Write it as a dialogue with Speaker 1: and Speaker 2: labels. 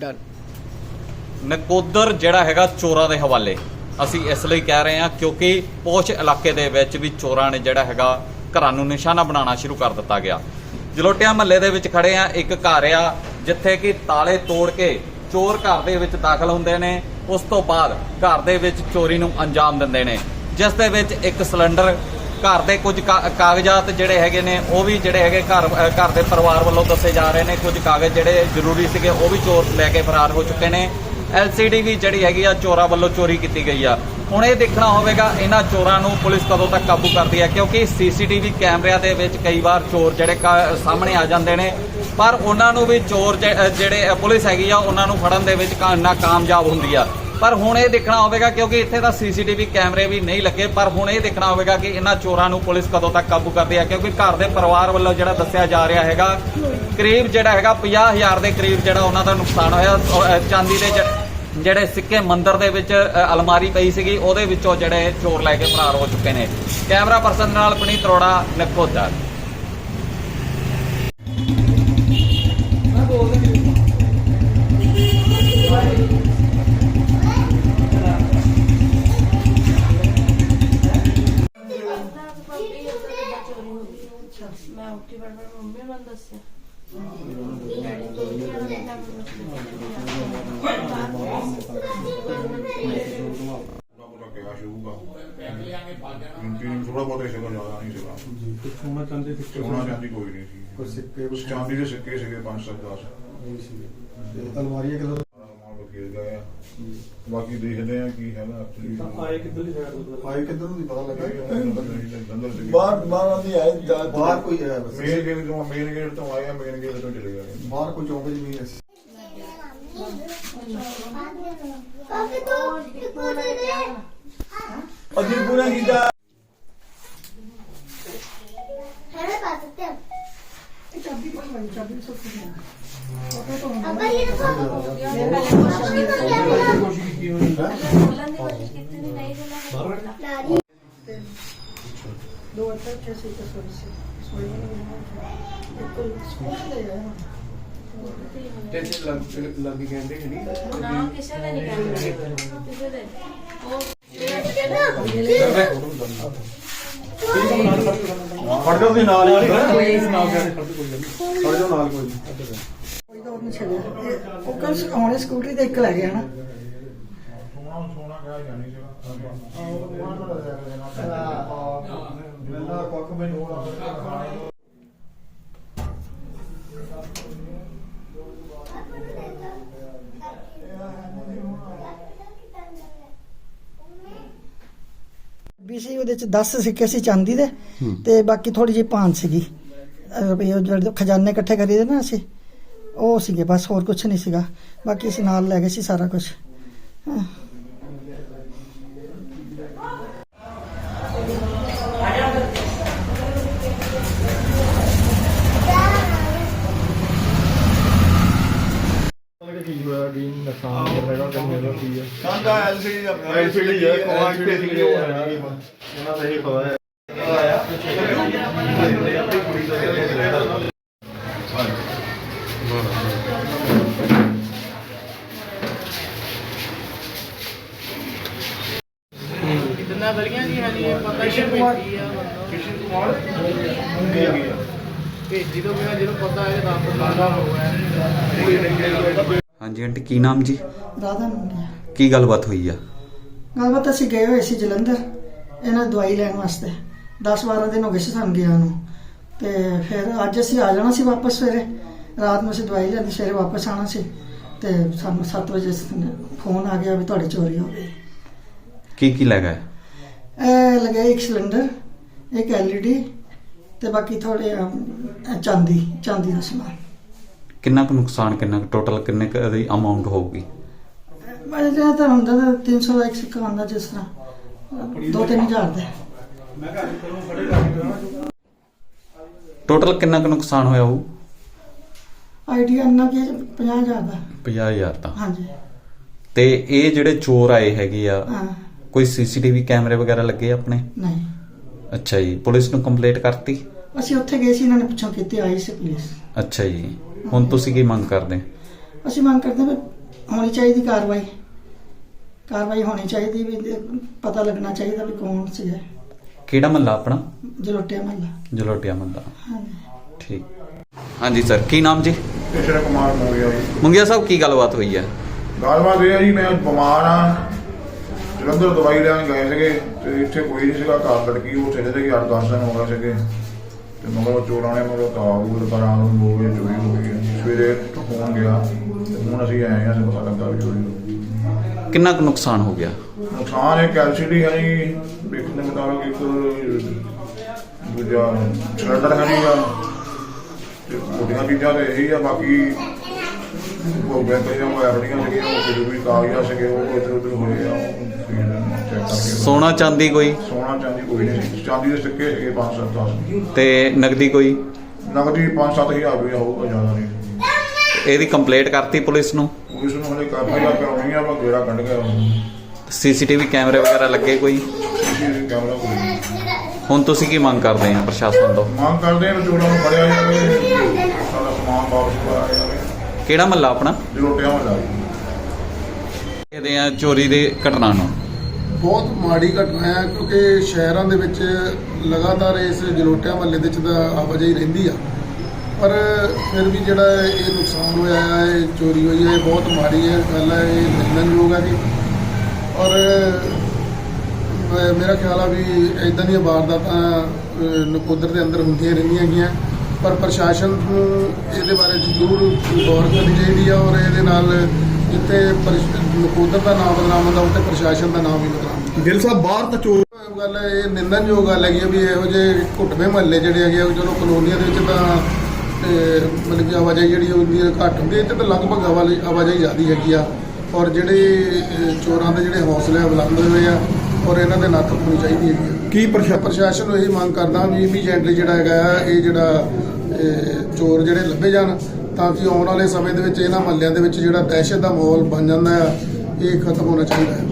Speaker 1: Done
Speaker 2: Nakodar ਜਿਹੜਾ ਹੈਗਾ ਚੋਰਾਂ ਦੇ ਹਵਾਲੇ। ਅਸੀਂ ਇਸ ਲਈ ਕਹਿ ਰਹੇ ਹਾਂ ਕਿਉਂਕਿ ਪੋਸ਼ ਇਲਾਕੇ ਦੇ ਵਿੱਚ ਵੀ ਚੋਰਾਂ ਨੇ ਜਿਹੜਾ ਹੈਗਾ ਘਰਾਂ ਨੂੰ ਨਿਸ਼ਾਨਾ ਬਣਾਉਣਾ ਸ਼ੁਰੂ ਕਰ ਦਿੱਤਾ ਗਿਆ। ਜਲੋਟਿਆ ਮਹੱਲੇ ਦੇ ਵਿੱਚ ਖੜੇ ਆ ਇੱਕ ਘਰ ਆ, ਜਿੱਥੇ ਕਿ ਤਾਲੇ ਤੋੜ ਕੇ ਚੋਰ ਘਰ ਦੇ ਵਿੱਚ ਦਾਖਲ ਹੁੰਦੇ ਨੇ। ਉਸ ਤੋਂ ਬਾਅਦ ਘਰ ਦੇ ਵਿੱਚ ਚੋਰੀ ਨੂੰ ਅੰਜਾਮ ਦਿੰਦੇ ਨੇ। ਜਿਸ ਦੇ ਵਿੱਚ ਇੱਕ ਸਿਲੰਡਰ ਘਰ ਦੇ ਕੁਝ ਕਾ- ਕਾਗਜ਼ਾਤ ਜਿਹੜੇ ਹੈਗੇ ਨੇ, ਉਹ ਵੀ ਜਿਹੜੇ ਹੈਗੇ ਘਰ ਘਰ ਦੇ ਪਰਿਵਾਰ ਵੱਲੋਂ ਦੱਸੇ ਜਾ ਰਹੇ ਨੇ। ਕੁਝ ਕਾਗਜ਼ ਜਿਹੜੇ ਜ਼ਰੂਰੀ ਸੀਗੇ, ਉਹ ਵੀ ਚੋਰ ਲੈ ਕੇ ਫਰਾਰ ਹੋ ਚੁੱਕੇ ਨੇ। ਐਲਸੀਡੀ ਵੀ ਜਿਹੜੀ ਹੈਗੀ ਆ, ਚੋਰਾਂ ਵੱਲੋਂ ਚੋਰੀ ਕੀਤੀ ਗਈ ਆ। ਹੁਣ ਇਹ ਦੇਖਣਾ ਹੋਵੇਗਾ, ਇਹਨਾਂ ਚੋਰਾਂ ਨੂੰ ਪੁਲਿਸ ਕਦੋਂ ਤੱਕ ਕਾਬੂ ਕਰਦੀ ਹੈ, ਕਿਉਂਕਿ ਸੀਸੀਟੀਵੀ ਕੈਮਰਿਆਂ ਦੇ ਵਿੱਚ ਕਈ ਵਾਰ ਚੋਰ ਜਿਹੜੇ ਕਾ- ਸਾਹਮਣੇ ਆ ਜਾਂਦੇ ਨੇ। ਪਰ ਉਹਨਾਂ ਨੂੰ ਵੀ ਚੋਰ ਜ- ਜਿਹੜੇ ਪੁਲਿਸ ਹੈਗੀ ਆ, ਉਹਨਾਂ ਨੂੰ ਫੜਨ ਦੇ ਵਿੱਚ ਕਾ- ਨਾਕਾਮਯਾਬ ਹੁੰਦੀ ਆ। ਪਰ ਹੁਣ ਇਹ ਦੇਖਣਾ ਹੋਵੇਗਾ ਕਿਉਂਕਿ ਇੱਥੇ ਤਾਂ ਸੀਸੀਟੀਵੀ ਕੈਮਰੇ ਵੀ ਨਹੀਂ ਲੱਗੇ, ਪਰ ਹੁਣ ਇਹ ਦੇਖਣਾ ਹੋਵੇਗਾ ਕਿ ਇਹਨਾਂ ਚੋਰਾਂ ਨੂੰ ਪੁਲਿਸ ਕਦੋਂ ਤੱਕ ਕਾਬੂ ਕਰਦੀ ਹੈ, ਕਿਉਂਕਿ ਘਰ ਦੇ ਪਰਿਵਾਰ ਵੱਲੋਂ ਜਿਹੜਾ ਦੱਸਿਆ ਜਾ ਰਿਹਾ ਹੈਗਾ, ਕਰੀਬ ਜਿਹੜਾ ਹੈਗਾ 50000 ਦੇ ਕਰੀਬ ਜਿਹੜਾ ਉਹਨਾਂ ਦਾ ਨੁਕਸਾਨ ਹੋਇਆ। ਚਾਂਦੀ ਦੇ ਜਿਹੜੇ ਸਿੱਕੇ ਮੰਦਰ ਦੇ ਵਿੱਚ ਅਲਮਾਰੀ ਪਈ ਸੀਗੀ, ਉਹਦੇ ਵਿੱਚੋਂ ਜਿਹੜੇ ਚੋਰ ਲੈ ਕੇ ਫਰਾਰ ਹੋ ਚੁੱਕੇ ਨੇ। ਕੈਮਰਾ ਪਰਸਨ ਨਾਲ ਪਨੀਤ ਅਰੋੜਾ, ਨਕੋਦਰ।
Speaker 3: ਮੈਂ ਉੱਠੀ ਬੜ ਬੜ ਮੰਮੀ ਨੂੰ ਦੱਸਿਆ।
Speaker 4: ਥੋੜਾ ਬਹੁਤ ਸੀਗਾ ਜ਼ਿਆਦਾ ਨਹੀਂ ਸੀਗਾ
Speaker 5: ਜੀ ਸੋਨਾ ਚਾਂਦੀ ਤੇ
Speaker 4: ਸੋਨਾ ਚਾਂਦੀ ਕੋਈ ਨਹੀਂ
Speaker 5: ਕੋਈ ਸਿੱਕੇ
Speaker 4: ਚਾਂਦੀ ਦੇ ਸਿੱਕੇ ਸੀਗੇ 5 7 10
Speaker 5: ਨਹੀਂ ਸੀ ਤੇ ਅਲਮਾਰੀਆਂ ਕਿਲੋ
Speaker 4: ਗਏ ਆ। ਬਾਕੀ ਦੇਖਦੇ ਆ ਕੀ ਹੈਗਾ ਐਕਚੁਅਲੀ
Speaker 5: ਆਏ ਕਿੱਧਰ ਦੀ ਸਾਈਡ ਤੋਂ ਆਏ ਕਿੱਧਰ ਨੂੰ ਨਹੀਂ ਪਤਾ ਲੱਗਾ।
Speaker 4: ਬਾਹਰ
Speaker 5: ਬਾਹਰ ਨਹੀਂ ਆਏ ਬਾਹਰ ਕੋਈ ਹੈ ਬਸ।
Speaker 4: ਮੇਨ ਗੇਟ ਤੋਂ ਮੇਨ ਗੇਟ ਤੋਂ ਆਏ ਆ ਮੇਨ ਗੇਟ ਤੋਂ ਚਲੇ ਗਏ
Speaker 5: ਬਾਹਰ ਕੋਈ ਚੌਂਕ ਜੀ ਨਹੀਂ ਹੈ।
Speaker 6: ਕਾਫੀ ਤੋਂ ਇੱਕੋ ਦੇ ਦੇ
Speaker 5: ਅਜੀ ਪੂਰਾ ਕੀਤਾ
Speaker 6: ਹੈਰੇ ਪਾਸਤੇ ਅੱਬਾ ਇਹ ਦੇਖੋ ਆਪਣੇ ਤੋਂ ਲਿਆ ਮੇਰਾ
Speaker 5: ਕੋਸ਼ਿਸ਼ ਕੀਤੀ ਹੋਣੀ ਹੈ
Speaker 3: ਬੋਲਣ ਦੀ ਕੋਸ਼ਿਸ਼ ਕੀਤੀ ਨਹੀਂ ਨਹੀਂ ਬੋਲਾ
Speaker 6: ਲਾਰੀ
Speaker 7: ਦੋ ਅੱਠ ਅੱਠ ਸੀ ਤੇ ਸੋਈ ਸੀ ਸੋਈ ਨਹੀਂ ਕੋਈ ਸਕੂਲ ਲੈ ਗਿਆ
Speaker 5: ਤੇ ਲੱਗ ਲੱਗ ਕਹਿੰਦੇ ਕਿ ਨਹੀਂ
Speaker 3: ਨਾ ਕਿਸੇ ਦੇ ਨਹੀਂ ਕਹਿੰਦੇ ਕਿਸੇ ਦੇ ਉਹ
Speaker 5: ਫੜ ਜਾਓ ਤੁਸੀਂ ਨਾਲ ਯਾਰ ਨਾਲ ਕਹਿੰਦੇ ਫੜ ਕੋਈ ਨਹੀਂ ਫੜ ਜਾਓ ਨਾਲ ਕੋਈ।
Speaker 7: ਛੱਡਿਆ। ਇਹ- ਉਹ ਕੱਲ ਆਉਣੇ ਸਕੂਟਰੀ ਤੇ ਇੱਕ ਲੈ ਗਿਆ ਨਾ। ਬੀਸੀ ਉਹਦੇ ਚ 10 ਸਿੱਕੇ ਸੀ ਚਾਂਦੀ ਦੇ ਤੇ ਬਾਕੀ ਥੋੜੀ ਜਿਹੀ ਪਾਨ ਸੀਗੀ। ਰੁਪਏ ਉਹ ਜਿਹੜੇ ਖਜ਼ਾਨੇ ਇਕੱਠੇ ਕਰੀਦੇ ਨਾ ਅਸੀਂ। ਉਹ ਸੀਗੇ ਬਸ ਹੋਰ ਕੁਝ ਨਹੀਂ ਸੀਗਾ। ਬਾਕੀ ਅਸੀਂ ਨਾਲ ਲੈ ਗਏ ਸੀ ਸਾਰਾ ਕੁਝ
Speaker 5: ਕੀ ਹੋਇਆ ਕੀ ਨੁਕਸਾਨ ਹੈਗਾ ਕਿੰਨੇ ਦਾ ਕੀ ਹੈ
Speaker 4: ਕਾਂਦਾ ਐਲਸੀਡੀ ਦਾ
Speaker 5: ਐਲਸੀਡੀ ਹੈ। ਕੁਆਲਿਟੀ ਉਹਨਾਂ ਦਾ ਹੀ ਪਤਾ ਹੈ
Speaker 8: ਕਿੰਨਾ ਗਲੀਆਂ ਜੀ ਹੈ ਜੀ ਇਹ ਪਤਾ ਹੀ ਨਹੀਂ ਭੇਜੀ ਆ। ਭੇਜੀ ਤੋਂ ਬਿਨਾਂ ਜਦੋਂ ਪਤਾ ਹੈ ਰੱਬ ਲਾਗਾ ਹੋਇਆ
Speaker 2: ਹਾਂਜੀ ਆਂਟੀ ਕੀ ਨਾਮ ਜੀ?
Speaker 7: ਰਾਧਾ ਨੂੰ ਗਿਆ
Speaker 2: ਕੀ ਗੱਲਬਾਤ ਹੋਈ ਆ?
Speaker 7: ਗੱਲਬਾਤ ਅਸੀਂ ਗਏ ਹੋਏ ਸੀ ਜਲੰਧਰ ਇਹਨਾਂ ਦਵਾਈ ਲੈਣ ਵਾਸਤੇ। 10-12 ਦਿਨ ਹੋ ਗਏ ਸੀ ਸਾਨੂੰ ਗਿਆ ਨੂੰ। ਤੇ ਫਿਰ ਅੱਜ ਅਸੀਂ ਆ ਜਾਣਾ ਸੀ ਵਾਪਸ ਸਵੇਰੇ। ਰਾਤ ਨੂੰ ਅਸੀਂ ਦਵਾਈ ਲੈਂਦੇ ਸਵੇਰੇ ਵਾਪਸ ਆਣਾ ਸੀ। ਤੇ ਸਾਨੂੰ 7 ਵਜੇ ਫੋਨ ਆ ਗਿਆ ਵੀ ਤੁਹਾਡੀ ਚੋਰੀ ਹੋ ਗਈ।
Speaker 2: ਕੀ ਕੀ ਲੈ ਗਏ?
Speaker 7: ਇਹ ਲਗਾਇਆ ਇੱਕ ਸਿਲੰਡਰ ਇੱਕ ਐਲਈਡੀ ਤੇ ਬਾਕੀ ਥੋੜੇ ਚਾਂਦੀ ਚਾਂਦੀ ਦਾ ਸਮਾਨ।
Speaker 2: ਕਿੰਨਾ ਕੁ ਨੁਕਸਾਨ ਕਿੰਨਾ ਕੁ ਟੋਟਲ ਕਿੰਨੇ ਕੁ ਦੀ ਅਮਾਉਂਟ ਹੋਊਗੀ?
Speaker 7: ਮੈਂ ਜਿਹੜਾ ਤਾਂ ਹੁੰਦਾ ਤਾਂ 300 ਦਾ ਇੱਕ ਸਿੱਕਾ ਆਉਂਦਾ ਜਿਸ ਤਰ੍ਹਾਂ। ਦੋ ਤਿੰਨ ਹਜ਼ਾਰ ਦਾ।
Speaker 2: ਟੋਟਲ ਕਿੰਨਾ ਕੁ ਨੁਕਸਾਨ ਹੋਇਆ ਹੋਊ?
Speaker 7: ਆਈਡੀਆ ਇੰਨਾ ਕਿ 50000 ਦਾ।
Speaker 2: 50000 ਦਾ।
Speaker 7: ਹਾਂਜੀ।
Speaker 2: ਤੇ ਇਹ ਜਿਹੜੇ ਚੋਰ ਆਏ ਹੈਗੇ ਆ
Speaker 7: ਹਾਂ।
Speaker 2: ਕੋਈ ਸੀਸੀਟੀਵੀ ਕੈਮਰੇ ਵਗੈਰਾ ਲੱਗੇ ਆ ਆਪਣੇ?
Speaker 7: ਨਹੀਂ।
Speaker 2: ਅੱਛਾ ਜੀ ਪੁਲਿਸ ਨੂੰ ਕੰਪਲੇਂਟ ਕਰਤੀ?
Speaker 7: ਅਸੀਂ ਉੱਥੇ ਗਏ ਸੀ ਇਹਨਾਂ ਨੇ ਪੁੱਛੋ ਕੀਤੀ ਆਈ ਸੀ ਪੁਲਿਸ।
Speaker 2: ਅੱਛਾ ਜੀ ਹੁਣ ਤੁਸੀਂ ਕੀ ਮੰਗ ਕਰਦੇ?
Speaker 7: ਅਸੀਂ ਮੰਗ ਕਰਦੇ ਵੀ ਹੋਣੀ ਚਾਹੀਦੀ ਕਾਰਵਾਈ। ਕਾਰਵਾਈ ਹੋਣੀ ਚਾਹੀਦੀ ਵੀ ਦੇ- ਪਤਾ ਲੱਗਣਾ ਚਾਹੀਦਾ ਵੀ ਕੌਣ ਸੀ
Speaker 2: ਕਿਹੜਾ ਮਹੱਲਾ ਆਪਣਾ?
Speaker 7: ਜਲੋਟਿਆ ਮਹੱਲਾ।
Speaker 2: ਜਲੋਟਿਆ ਮਹੱਲਾ।
Speaker 7: ਹਾਂਜੀ।
Speaker 2: ਠੀਕ। ਹਾਂਜੀ ਸਰ ਕੀ ਨਾਮ ਜੀ?
Speaker 4: ਕ੍ਰਿਸ਼ਨ ਕੁਮਾਰ ਮੋਰੀਆ ਜੀ।
Speaker 2: ਮੁੰਗਿਆ ਸਾਹਿਬ ਕੀ ਗੱਲਬਾਤ ਹੋਈ ਹੈ?
Speaker 4: ਗੱਲਬਾਤ ਇਹ ਹੈ ਜੀ ਮੈਂ ਬਿਮਾਰ ਆ ਜਲੰਧਰ ਦਵਾਈ ਲੈਣ ਗਏ ਸੀਗੇ ਤੇ ਇੱਥੇ ਕੋਈ ਨਹੀਂ ਸੀਗਾ ਘਰ ਲੜਕੀ ਉਹ ਚਲੇ ਗਈ 8-10 ਦਿਨ ਹੋ ਗਏ ਸੀਗੇ। ਤੇ ਮਗਰ ਉਹ ਚੋਰਾਂ ਨੇ ਮਗਰ ਕਾਬੂ ਕਰਾਂ ਨੂੰ ਗਏ ਚੋਰੀ ਹੋ ਗਈ। ਹੈ। ਸਵੇਰੇ ਫੋਨ ਗਿਆ ਤੇ ਹੁਣ ਅਸੀਂ ਆਏ ਹਾਂ ਸਾਨੂੰ ਪਤਾ ਲੱਗਾ ਵੀ ਚੋਰੀ ਹੋ ਗਈ।
Speaker 2: ਕਿੰਨਾ ਕੁ ਨੁਕਸਾਨ ਹੋ ਗਿਆ?
Speaker 4: ਨੁਕਸਾਨ ਇੱਕ ਐਲਸੀਡੀ ਹੈ ਜੀ ਵੇਖਣ ਦੇ ਮੁਤਾਬਕ ਇੱਕ ਦੂਜਾ ਸਿਲੰਡਰ ਹੈ ਜੀ ਤੇ ਮੋਟੀਆਂ ਚੀਜ਼ਾਂ ਤੇ ਇਹੀ ਆ ਬਾਕੀ ਉਹ ਉਹ ਵੀ ਉਹ ਉੱਧਰ
Speaker 2: ਸੋਨਾ ਚਾਂਦੀ ਕੋਈ?
Speaker 4: ਸੋਨਾ ਚਾਂਦੀ ਕੋਈ ਨਹੀਂ ਚਾਂਦੀ ਦੇ ਸਿੱਕੇ ਹੈਗੇ 5-7 10
Speaker 2: ਤੇ ਨਗਦੀ ਕੋਈ?
Speaker 4: ਨਗਦੀ 5-7 ਹਜ਼ਾਰ ਰੁਪਇਆ ਹੋਊਗਾ ਜ਼ਿਆਦਾ ਨਹੀਂ।
Speaker 2: ਇਹਦੀ ਕੰਪਲੇਂਟ ਕਰਤੀ ਪੁਲਿਸ ਨੂੰ?
Speaker 4: ਪੁਲਿਸ ਨੂੰ ਹਲੇ ਕਾਰਵਾਈ ਕਰਾਉਣੀ ਆ ਬਸ ਗੇੜਾ ਕੱਢ ਗਿਆ
Speaker 2: ਸੀਸੀਟੀਵੀ ਕੈਮਰੇ ਵਗੈਰਾ ਲੱਗੇ ਕੋਈ?
Speaker 4: ਕੈਮਰਾ ਕੋਈ
Speaker 2: ਹੁਣ ਤੁਸੀਂ ਕੀ ਮੰਗ ਕਰਦੇ ਆ ਪ੍ਰਸ਼ਾਸਨ ਤੋਂ?
Speaker 4: ਮੰਗ ਕਰਦੇ ਹਾਂ ਵੀ ਚੋਰਾਂ ਨੂੰ ਫੜਿਆ ਜਾਵੇ ਸਾਡਾ ਸਮਾਨ ਵਾਪਸ ਕਰਾਇਆ ਜਾਵੇ।
Speaker 2: ਕਿਹੜਾ ਮਹੱਲਾ ਆਪਣਾ?
Speaker 4: ਜਲੋਟਿਆਂ ਵਾਲਾ
Speaker 2: ਇਹਦੇ ਆ ਚੋਰੀ ਦੇ ਘਟਨਾ ਨੂੰ।
Speaker 5: ਬਹੁਤ ਮਾੜੀ ਘਟਨਾ ਹੈ ਕਿਉਂਕਿ ਸ਼ਹਿਰਾਂ ਦੇ ਵਿੱਚ ਲਗਾਤਾਰ ਇਸ ਜਲੋਟਿਆਂ ਮਹੱਲੇ ਦੇ ਵਿੱਚ ਤਾਂ ਆਵਾਜਾਈ ਰਹਿੰਦੀ ਆ। ਪਰ ਫਿਰ ਵੀ ਜਿਹੜਾ ਇਹ ਨੁਕਸਾਨ ਹੋਇਆ ਹੈ ਇਹ ਚੋਰੀ ਹੋਈ ਹੈ ਇਹ ਬਹੁਤ ਮਾੜੀ ਹੈ ਗੱਲ ਹੈ ਇਹ ਨਿੰਦਣਯੋਗ ਹੈ ਜੀ। ਔਰ ਮੇਰਾ ਖਿਆਲ ਆ ਵੀ ਇਦਾਂ ਦੀਆਂ ਵਾਰਦਾਤਾਂ ਨਕੋਦਰ ਦੇ ਅੰਦਰ ਹੁੰਦੀਆਂ ਰਹਿੰਦੀਆਂ ਹੈਗੀਆਂ ਪਰ ਪ੍ਰਸ਼ਾਸਨ ਨੂੰ ਇਹਦੇ ਬਾਰੇ ਜ਼ਰੂਰ ਗੌਰ ਕਰਨੀ ਚਾਹੀਦੀ ਆ ਔਰ ਇਹਦੇ ਨਾਲ ਜਿੱਥੇ ਨਕੋਦਰ ਦਾ ਨਾਮ ਬਦਨਾਮ ਹੁੰਦਾ ਉੱਥੇ ਪ੍ਰਸ਼ਾਸਨ ਦਾ ਨਾਮ ਵੀ ਬਦਨਾਮ
Speaker 1: ਗਿੱਲ ਸਾਹਿਬ ਬਾਹਰ ਤਾਂ ਚੋਰ
Speaker 5: ਗੱਲ ਹੈ, ਇਹ ਨਿੰਦਣਯੋਗ ਗੱਲ ਹੈਗੀ ਵੀ ਇਹੋ ਜਿਹੇ ਘੁੱਟਵੇਂ ਮਹੱਲੇ ਜਿਹੜੇ ਹੈਗੇ ਚਲੋ ਕਲੋਨੀਆਂ ਦੇ ਵਿੱਚ ਤਾਂ ਤੇ ਮਤਲਬ ਕਿ ਆਵਾਜਾਈ ਜਿਹੜੀ ਹੁੰਦੀ ਹੈ ਘੱਟ ਹੁੰਦੀ ਹੈ ਇੱਥੇ ਤਾਂ ਲਗਭਗ ਆਵਾਜਾਈ ਜ਼ਿਆਦਾ ਹੈਗੀ ਆ। ਔਰ ਜਿਹੜੇ ਚੋਰਾਂ ਦੇ ਜਿਹੜੇ ਹੌਸਲੇ ਬੁਲੰਦ ਹੋਏ ਆ ਔਰ ਇਹਨਾਂ ਦੇ ਨੱਥ ਹੋਣੀ ਚਾਹੀਦੀ ਆ।
Speaker 1: ਕੀ ਪ੍ਰਸ਼ਾਸਨ
Speaker 5: ਨੂੰ ਇਹ ਮੰਗ ਕਰਦਾ ਵੀ ਇਮੀਡੀਏਟਲੀ ਜਿਹੜਾ ਹੈਗਾ ਇਹ ਜਿਹੜਾ ਇਹ ਚੋਰ ਜਿਹੜੇ ਲੱਭੇ ਜਾਣ, ਤਾਂ ਕਿ ਆਉਣ ਵਾਲੇ ਸਮੇਂ ਦੇ ਵਿੱਚ ਇਹਨਾਂ ਮਹੱਲਿਆਂ ਦੇ ਵਿੱਚ ਜਿਹੜਾ ਦਹਿਸ਼ਤ ਦਾ ਮਾਹੌਲ ਬਣ ਜਾਂਦਾ ਆ, ਇਹ ਖਤਮ ਹੋਣਾ ਚਾਹੀਦਾ ਹੈ।